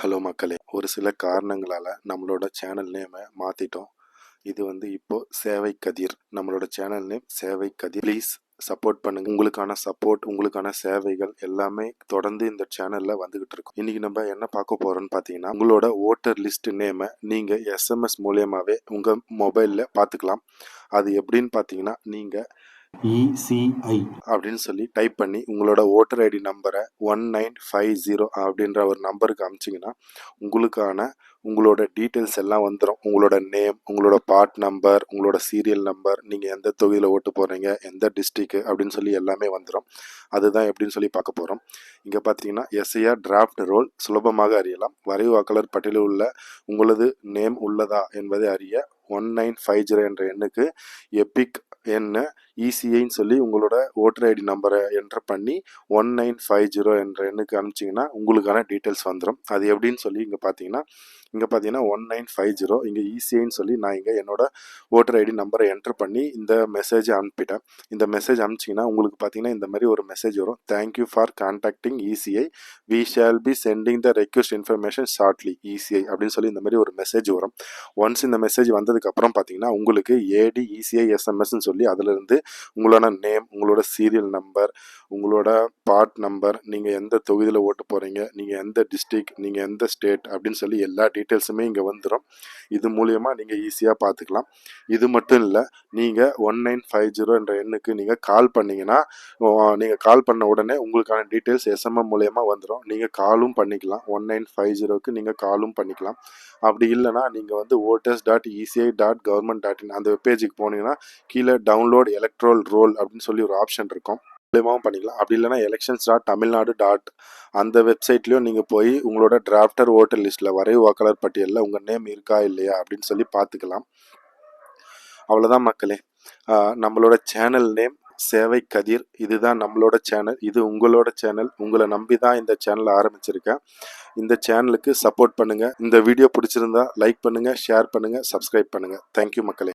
Hello மக்களே ஒரு சில காரணங்களால் நம்மளோட சேனல் நேமை மாற்றிட்டோம் இது வந்து இப்போ சேவை கதிர். நம்மளோட சேனல் நேம் சேவை கதிர். ப்ளீஸ் சப்போர்ட் பண்ணுங்க. உங்களுக்கான சப்போர்ட் உங்களுக்கான சேவைகள் எல்லாமே தொடர்ந்து இந்த சேனல்ல வந்துகிட்டு இருக்கும். இன்னைக்கு நம்ம என்ன பார்க்க போறோம்னு பார்த்தீங்கன்னா உங்களோட ஓட்டர் லிஸ்ட் நேமை நீங்க எஸ்எம்எஸ் மூலியமாவே உங்க மொபைல்ல பார்த்துக்கலாம். அது எப்படின்னு பார்த்தீங்கன்னா நீங்க இசிஐ அப்படின்னு சொல்லி டைப் பண்ணி உங்களோட ஓட்டர் ஐடி நம்பரை ஒன் நைன் ஃபைவ் ஜீரோ அப்படின்ற ஒரு நம்பருக்கு அமிச்சிங்கன்னா உங்களுக்கான உங்களோட டீட்டெயில்ஸ் எல்லாம் வந்துடும் உங்களோட நேம் உங்களோட பார்ட் நம்பர் உங்களோட சீரியல் நம்பர் நீங்கள் எந்த தொகுதியில் ஓட்டு போகிறீங்க எந்த டிஸ்ட்ரிக்கு அப்படின்னு சொல்லி எல்லாமே வந்துடும் அதுதான் எப்படின்னு சொல்லி பார்க்க போகிறோம் இங்கே பார்த்தீங்கன்னா எஸ்ஐஆர் டிராஃப்ட் ரோல் சுலபமாக அறியலாம். வரைவு வாக்காளர் பட்டியலில் உள்ள உங்களது நேம் உள்ளதா என்பதை அறிய ஒன் நைன் ஃபைவ் ஜீரோ என்ற எண்ணுக்கு எபிக் என்ன இசிஐன்னு சொல்லி உங்களோட ஓட்டர் ஐடி நம்பரை என்டர் பண்ணி ஒன் நைன் ஃபைவ் ஜீரோ என்ற எண்ணுக்கு அனுப்பிச்சிங்கன்னா உங்களுக்கான டீட்டெயில்ஸ் வந்துடும் அது எப்படின்னு சொல்லி இங்கே பார்த்தீங்கன்னா இங்கே பார்த்தீங்கன்னா ஒன் நைன் ஃபைவ் ஜீரோ இங்கே இசிஐன்னு சொல்லி நான் இங்கே என்னோட ஓட்டர் ஐடி நம்பரை என்டர் பண்ணி இந்த மெசேஜை அனுப்பிட்டேன். இந்த மெசேஜ் அனுப்பிச்சிங்கன்னா உங்களுக்கு பார்த்தீங்கன்னா இந்த மாதிரி ஒரு மெசேஜ் வரும். Thank you for contacting ECI we shall be sending the request information shortly ECI அப்படின்னு சொல்லி இந்த மாதிரி ஒரு மெசேஜ் வரும். ஒன்ஸ் இந்த மெசேஜ் வந்ததுக்கப்புறம் பார்த்தீங்கன்னா உங்களுக்கு ஏடி இசிஐ எஸ்எம்எஸ்ன்னு சொல்லி அதிலிருந்து உங்களோட நேம் உங்களோட சீரியல் நம்பர் உங்களோட பார்ட் நம்பர் நீங்கள் எந்த தொகுதியில் ஓட்டு போகிறீங்க நீங்கள் எந்த டிஸ்ட்ரிக் நீங்கள் எந்த ஸ்டேட் அப்படின்னு சொல்லி எல்லா டீட்டெயில்ஸுமே இங்கே வந்துடும் இது மூலியமாக நீங்கள் ஈஸியாக பார்த்துக்கலாம் இது மட்டும் இல்லை நீங்கள் ஒன் நைன் ஃபைவ் ஜீரோ என்ற எண்ணுக்கு நீங்கள் கால் பண்ணிங்கன்னா நீங்கள் கால் பண்ண உடனே உங்களுக்கான டீட்டெயில்ஸ் எஸ்எம்எம் மூலயமா வந்துடும் நீங்கள் காலும் பண்ணிக்கலாம். ஒன் நைன் ஃபைவ் ஜீரோக்கு நீங்கள் காலும் பண்ணிக்கலாம். அப்படி இல்லைனா நீங்கள் வந்து voters dot ECI dot government dot in அந்த வெப்பேஜுக்கு போனீங்கன்னா கீழே டவுன்லோட் எலக்ட்ரோல் ரோல் அப்படின்னு சொல்லி ஒரு ஆப்ஷன் இருக்கும். மூலியமாகவும் பண்ணிக்கலாம். அப்படி இல்லைனா எலெக்ஷன்ஸ் டாட் தமிழ்நாடு டாட் அந்த வெப்சைட்லேயும் நீங்கள் போய் உங்களோட டிராஃப்டர் ஓட்டர் லிஸ்ட்டில் வரைவு வாக்காளர் பட்டியலில் உங்கள் நேம் இருக்கா இல்லையா அப்படின்னு சொல்லி பார்த்துக்கலாம். அவ்வளோதான் மக்களே. நம்மளோட சேனல் நேம் சேவை கதிர். இதுதான் நம்மளோட சேனல் இது உங்களோட சேனல் உங்களை நம்பி தான் இந்த சேனலை ஆரம்பிச்சிருக்கேன். இந்த சேனலுக்கு சப்போர்ட் பண்ணுங்கள் இந்த வீடியோ பிடிச்சிருந்தா லைக் பண்ணுங்கள் ஷேர் பண்ணுங்கள் சப்ஸ்கிரைப் பண்ணுங்கள் தேங்க்யூ மக்களே.